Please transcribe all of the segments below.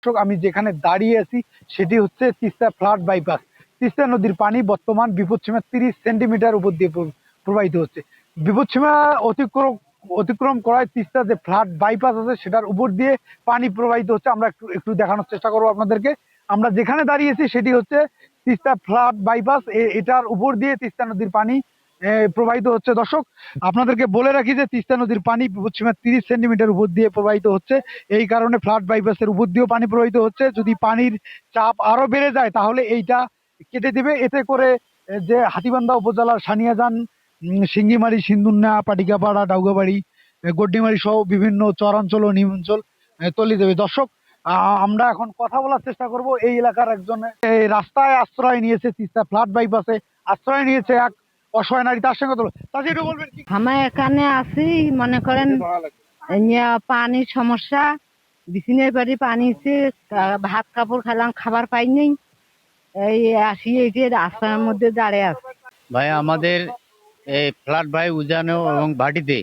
দর্শক, আমি যেখানে দাঁড়িয়ে আছি, সেটি হচ্ছে তিস্তা ফ্লাড বাইপাস। তিস্তা নদীর পানি বর্তমান বিপদসীমা তিরিশ সেন্টিমিটার উপর দিয়ে প্রবাহিত হচ্ছে। বিপদসীমা অতিক্রম অতিক্রম করায় তিস্তা যে ফ্লাড বাইপাস আছে, সেটার উপর দিয়ে পানি প্রবাহিত হচ্ছে। আমরা একটু একটু দেখানোর চেষ্টা করব আপনাদেরকে। আমরা যেখানে দাঁড়িয়েছি সেটি হচ্ছে তিস্তা ফ্লাড বাইপাস। এটার উপর দিয়ে তিস্তা নদীর পানি প্রবাহিত হচ্ছে। দর্শক আপনাদেরকে বলে রাখি যে তিস্তা নদীর পানি বিপদসীমা তিরিশ সেন্টিমিটার উপর দিয়ে প্রবাহিত হচ্ছে। এই কারণে ফ্লাড বাইপাসের উপর দিয়েও পানি প্রবাহিত হচ্ছে। যদি পানির চাপ আরও বেড়ে যায় তাহলে এইটা কেটে দেবে। এতে করে যে হাতিবান্ধা উপজেলার সানিয়াজান সিঙ্গিমারি সিন্দুন্না পাটিকাপাড়া ডাউগাবাড়ি গড্ডিমারি সহ বিভিন্ন চরাঞ্চল ও নিমাঞ্চল এ, তলি দেবে দর্শক আমরা এখন কথা বলার চেষ্টা করব। এই এলাকার একজন রাস্তায় আশ্রয় নিয়েছে তিস্তা ফ্লাড বাইপাসে। আশ্রয় নিয়েছে এক অসহায় নারী তার সঙ্গে তাকে একটু বলবেন কি? আমরা এখানে আছি মনে করেন পানির সমস্যা বিছিনের বাড়ি পানি ভাত কাপড় খেলাম খাবার পাই নেই। এই আসি এই যে রাস্তার মধ্যে দাঁড়িয়ে আছে। ভাই আমাদের এই ফ্লাড ভাই উজানো এবং ভাটিতে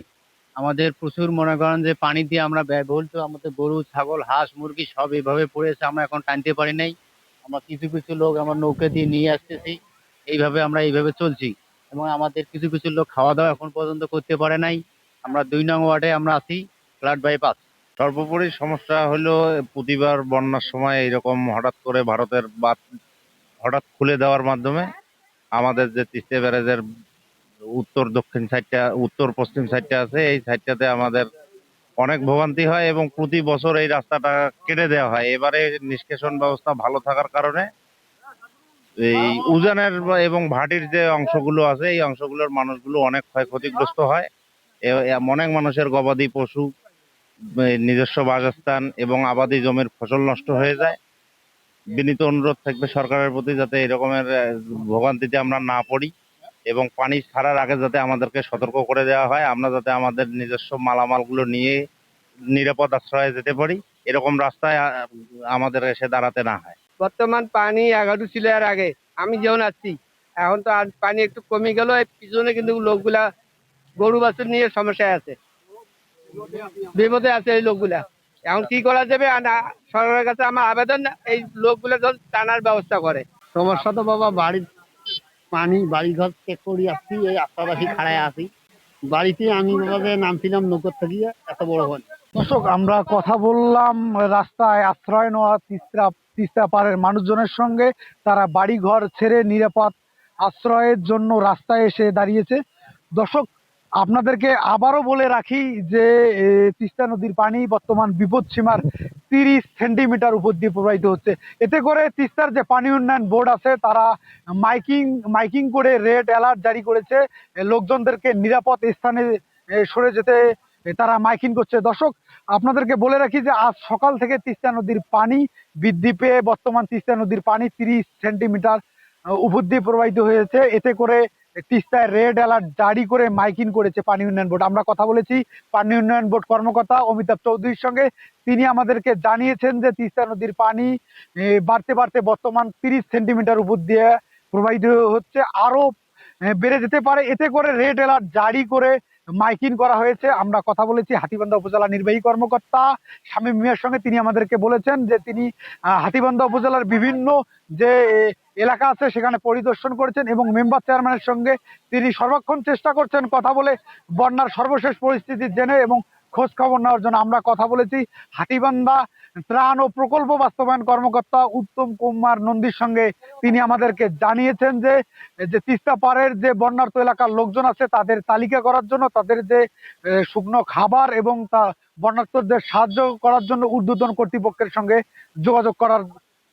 আমাদের প্রচুর মনে করেন যে পানি দিয়ে আমরা ব্যয়বহুল তো আমাদের গরু ছাগল হাঁস মুরগি সব এইভাবে পড়েছে আমরা এখন টানতে পারি নাই। আমরা কিছু কিছু লোক আমরা নৌকা দিয়ে নিয়ে আসতেছি। এইভাবে আমরা এইভাবে চলছি। এবং আমাদের কিছু কিছু লোক খাওয়া দাওয়া এখন পর্যন্ত করতে পারে নাই। আমরা দুই নং ওয়ার্ডে আমরা আছি ফ্লাড বাইপাস। সর্বোপরি সমস্যা হলো, প্রতিবার বন্যার সময় এরকম হঠাৎ করে ভারতের বাদ হঠাৎ খুলে দেওয়ার মাধ্যমে আমাদের যে তিস্তা ব্যারেজের উত্তর, দক্ষিণ সাইডটা, উত্তর, পশ্চিম সাইডটা আছে, এই সাইডটাতে আমাদের অনেক ভোগান্তি হয় এবং প্রতি বছর এই রাস্তাটা কেটে দেওয়া হয়। এবারে নিষ্কাশন ব্যবস্থা ভালো থাকার কারণে এই উজানের এবং ভাটির যে অংশগুলো আছে এই অংশগুলোর মানুষগুলো অনেক ক্ষয়ক্ষতিগ্রস্ত হয়। অনেক মানুষের গবাদি পশু নিজস্ব বাসস্থান এবং আবাদি জমির ফসল নষ্ট হয়ে যায়। বিনীত অনুরোধ থাকবে সরকারের প্রতি যাতে এরকমের ভোগান্তিতে আমরা না পড়ি এবং পানি ছাড়ার আগে যাতে আমাদেরকে সতর্ক করে দেওয়া হয়। আমরা যাতে আমাদের নিজস্ব মালামালগুলো নিয়ে নিরাপদ আশ্রয়ে যেতে পারি। এরকম রাস্তায় আমাদের এসে দাঁড়াতে না হয়। বর্তমান পানি এগারো ছিল আগে। আমি যেমন আসছি এখন তো আর পানি একটু কমে গেল পিছনে কিন্তু লোকগুলা, গরু বাছুর নিয়ে সমস্যায় আছে। বিপদে আছে এই লোকগুলা। এখন কি করা যাবে? সরকারের কাছে আমার আবেদন, এই লোকগুলা টানার ব্যবস্থা করে। সমস্যা তো বাবা, বাড়ির পানি বাড়ি ঘর চেক করি আসছি, এই আত্মাবাসী খাড়ায় আছি। বাড়িতে আমি বাবা নামছিলাম নৌকর থেকে, এত বড় হন দর্শক, আমরা কথা বললাম রাস্তায় আশ্রয় নেওয়া তিস্তা তিস্তা পাড়ের মানুষজনের সঙ্গে। তারা বাড়ি ঘর ছেড়ে নিরাপদ আশ্রয়ের জন্য রাস্তায় এসে দাঁড়িয়েছে। দর্শক, আপনাদেরকে আবারও বলে রাখি যে তিস্তা নদীর পানি বর্তমান বিপদ সীমার তিরিশ সেন্টিমিটার উপর দিয়ে প্রবাহিত হচ্ছে। এতে করে তিস্তার যে পানি উন্নয়ন বোর্ড আছে, তারা মাইকিং মাইকিং করে রেড অ্যালার্ট জারি করেছে। লোকজনদেরকে নিরাপদ স্থানে সরে যেতে তারা মাইকিং করছে। দর্শক, আপনাদেরকে বলে রাখি যে আজ সকাল থেকে তিস্তা নদীর পানি বৃদ্ধি পেয়ে বর্তমান তিস্তা নদীর পানি তিরিশ সেন্টিমিটার উপর দিয়ে প্রবাহিত হয়েছে। এতে করে তিস্তায় রেড অ্যালার্ট জারি করে মাইকিং করেছে পানি উন্নয়ন বোর্ড। আমরা কথা বলেছি পানি উন্নয়ন বোর্ড কর্মকর্তা অমিতাভ চৌধুরীর সঙ্গে। তিনি আমাদেরকে জানিয়েছেন যে তিস্তা নদীর পানি বাড়তে বাড়তে বর্তমান তিরিশ সেন্টিমিটার উপর দিয়ে প্রবাহিত হচ্ছে। আরও বেড়ে যেতে পারে। এতে করে রেড অ্যালার্ট জারি করে মাইকিং করা হয়েছে। আমরা কথা বলেছি হাতিবান্ধা উপজেলা নির্বাহী কর্মকর্তা স্বামী মিয়ার সঙ্গে। তিনি আমাদেরকে বলেছেন যে তিনি হাতিবান্ধা উপজেলার বিভিন্ন যে এলাকা আছে সেখানে পরিদর্শন করেছেন এবং মেম্বার চেয়ারম্যানের সঙ্গে তিনি সর্বক্ষণ চেষ্টা করছেন কথা বলে বন্যার সর্বশেষ পরিস্থিতি জেনে এবং খোঁজ খবর নেওয়ার জন্য আমরা কথা বলেছি। হাতিবান্ধা ত্রাণ ও প্রকল্প বাস্তবায়ন কর্মকর্তা উত্তম কুমার নন্দীর সঙ্গে তিনি আমাদেরকে জানিয়েছেন যে যে তিস্তা পাড়ের যে বন্যার্ত এলাকার লোকজন আছে, তাদের তালিকা করার জন্য তাদের যে শুকনো খাবার এবং তা বন্যার্তদের সাহায্য করার জন্য ঊর্ধ্বতন কর্তৃপক্ষের সঙ্গে যোগাযোগ করার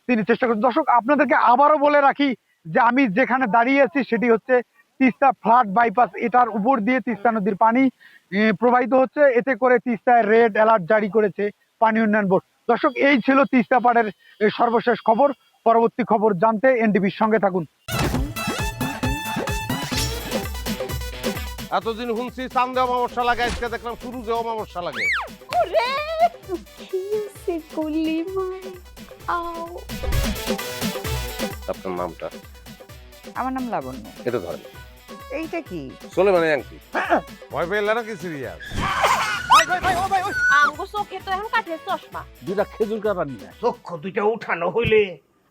তিনি চেষ্টা করছেন। দর্শক, আপনাদেরকে আবারও বলে রাখি যে, আমি যেখানে দাঁড়িয়ে আছি সেটি হচ্ছে তিস্তা ফ্লাড বাইপাস। এটার উপর দিয়ে তিস্তা নদীর পানি প্রবাহিত হচ্ছে। এতে করে তিস্তায় রেড অ্যালার্ট জারি করেছে পানি উন্নয়ন বোর্ড। দর্শক এই ছিল তিস্তা পাড়ের সর্বশেষ খবর। পরবর্তী খবর জানতে এনডিবির সঙ্গে থাকুন। এতদিন শুনছি চান্দে অমাবস্যা লাগে আজকে দেখলাম সূর্যে অমাবস্যা লাগে। আপনার নামটা? আমার নাম লাবণ্য। এটা ধরেন। এইটা কি? চলে মানে আংটি। ভয় পেলে নাকি সিরিয়াস? আমগো চোখে তো এখন কাঠের চশমা। দুইটা খেজুর কাটা নিয়ে চক্ষু দুইটা উঠানো হইলে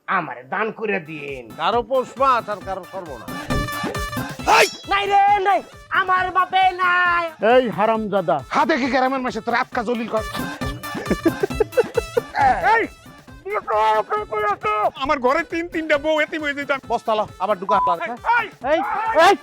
আমার দান করে দিন কারও পোষ মাছ আর কারও সর্বনা নাই রে নাই। আমার বাপে নাই। এই হারামজাদা। হাতে কি গ্রামের মাসে তোর আটকা জলিল কর? আমার ঘরে তিন তিনটা বউ এতিম হয়ে যেতাম বস্তালা আবার ঢুকা। এই এই!